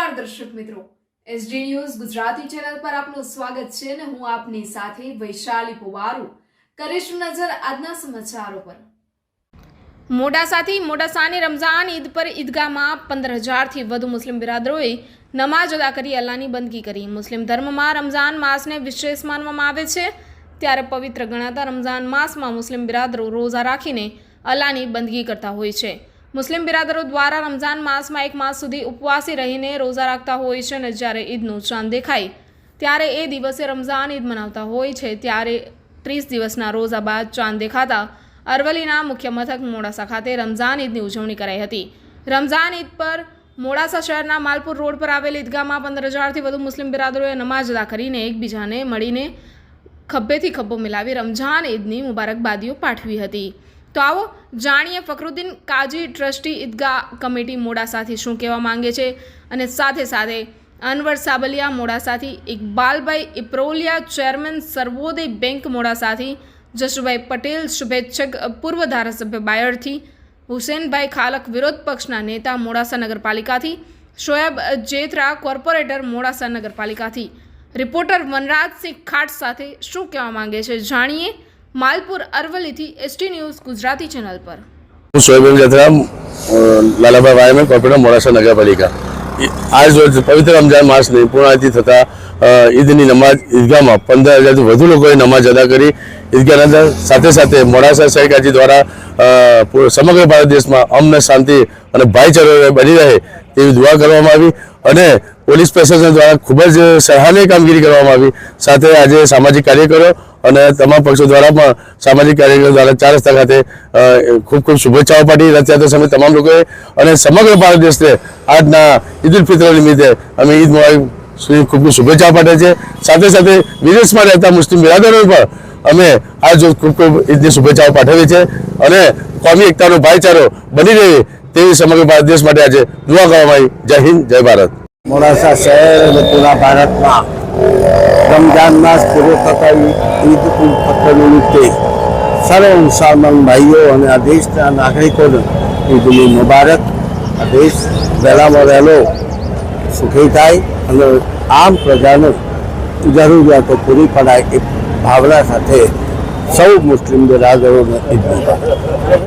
નમસ્કાર દર્શક મિત્રો. એસડી ન્યૂઝ ગુજરાતી ચેનલ પર આપનું સ્વાગત છે અને હું આપની સાથે વૈશાલી પુવારુ. કરીશું નજર આજના સમાચારો પર. મોડાસાથી મોડાસાની રમઝાન ઈદ પર ઈદગાહમાં પંદર હજારથી વધુ મુસ્લિમ બિરાદરોએ નમાઝ અદા કરી અલ્લાહની બંદગી કરી. મુસ્લિમ ધર્મમાં રમઝાન માસને વિશેષ માનવામાં આવે છે. ત્યારે પવિત્ર ગણાતા રમઝાન માસમાં મુસ્લિમ બિરાદરો રોઝા રાખીને અલ્લાહની બંદગી કરતા હોય છે. મુસ્લિમ બિરાદરો દ્વારા રમઝાન માસમાં એક માસ સુધી ઉપવાસી રહીને રોઝા રાખતા હોય છે અને જ્યારે ઈદનું ચાંદ દેખાય, ત્યારે એ દિવસે રમઝાન ઈદ મનાવતા હોય છે. ત્યારે ત્રીસ દિવસના રોઝા બાદ ચાંદ દેખાતા અરવલ્લીના મુખ્ય મથક મોડાસા ખાતે રમઝાન ઈદની ઉજવણી કરાઈ હતી. રમઝાન ઈદ પર મોડાસા શહેરના માલપુર રોડ પર આવેલ ઈદગાહમાં પંદર હજારથી વધુ મુસ્લિમ બિરાદરોએ નમાજ અદા કરીને એકબીજાને મળીને ખભેથી ખભો મિલાવી રમઝાન ઈદની મુબારકબાદીઓ પાઠવી હતી. તો આવો જાણીએ ફકરુદ્દીન કાજી ટ્રસ્ટી ઈદગાહ કમિટી મોડાસાથી શું કહેવા માંગે છે અને સાથે સાથે અનવર સાબલિયા મોડાસાથી ઇકબાલભાઈ ઇપ્રોલિયા ચેરમેન સર્વોદય બેંક મોડાસાથી જશુભાઈ પટેલ શુભેચ્છક પૂર્વ ધારાસભ્ય બાયડથી, હુસેનભાઈ ખાલક વિરોધ પક્ષના નેતા મોડાસા નગરપાલિકાથી, શોએબ જેથરા કોર્પોરેટર મોડાસા નગરપાલિકાથી. રિપોર્ટર વનરાજસિંહ ખાટ સાથે શું કહેવા માંગે છે જાણીએ? માલપુર અરવલ્લીથી એસટી ન્યૂઝ ગુજરાતી ચેનલ પર. હું સોયબેન જથરામ લાલાભાઈ વાયમે કોર્પોરેટર મોડાસા નગરપાલિકા. આજ રોજ પવિત્ર રમજાન માસની પૂર્ણાહતિ થતા ઈદની નમાજ ઈદગાહમાં પંદર હજારથી વધુ લોકોએ નમાજ અદા કરી. ઈદગાહના અંદર સાથે સાથે મોડાસા શહેરગાજી દ્વારા સમગ્ર ભારત દેશમાં અમને શાંતિ અને ભાઈચારો બની રહે તેવી દુઆ કરવામાં આવી અને પોલીસ પ્રશાસન દ્વારા ખૂબ જ સરાહનીય કામગીરી કરવામાં આવી. સાથે આજે સામાજિક કાર્યકરો અને તમામ પક્ષો દ્વારા પણ સામાજિક કાર્યકરો દ્વારા ચાર રસ્તા ખાતે ખૂબ ખૂબ શુભેચ્છાઓ પાઠવી રથયાત્રા સમય તમામ લોકોએ અને સમગ્ર ભારત દેશને આજના ઈદ ઉલ ફિત્ર નિમિત્તે અમે ઈદ મોબાઈલ ખૂબ ખૂબ શુભેચ્છાઓ પાઠવે છે સાથે સાથે વિદેશમાં રહેતા મુસ્લિમ બિરાદરોને પણ અમે આજ રોજ ખૂબ ખૂબ ઈદની શુભેચ્છાઓ પાઠવી છે અને કોમી એકતાનો ભાઈચારો બની રહે તેવી સમગ્ર ભારત દેશ માટે આજે દુઆ કરવામાં આવી. જય હિન્દ, જય ભારત. મોડાસા શહેર અને પૂરા ભારતમાં રમજાન માસ પૂરો થતા ઈદ ઉલ ફિત્ર નિમિત્તે સર્વ મુસલમાન ભાઈઓ અને આ દેશના નાગરિકોને ઈદની મુબારક. આ દેશ વહેલામાં વહેલો સુખી થાય અને આમ પ્રજાને જરૂરિયાતો પૂરી પડાય એ ભાવના સાથે સૌ મુસ્લિમ બિરાદરોને ઈદ મુબારક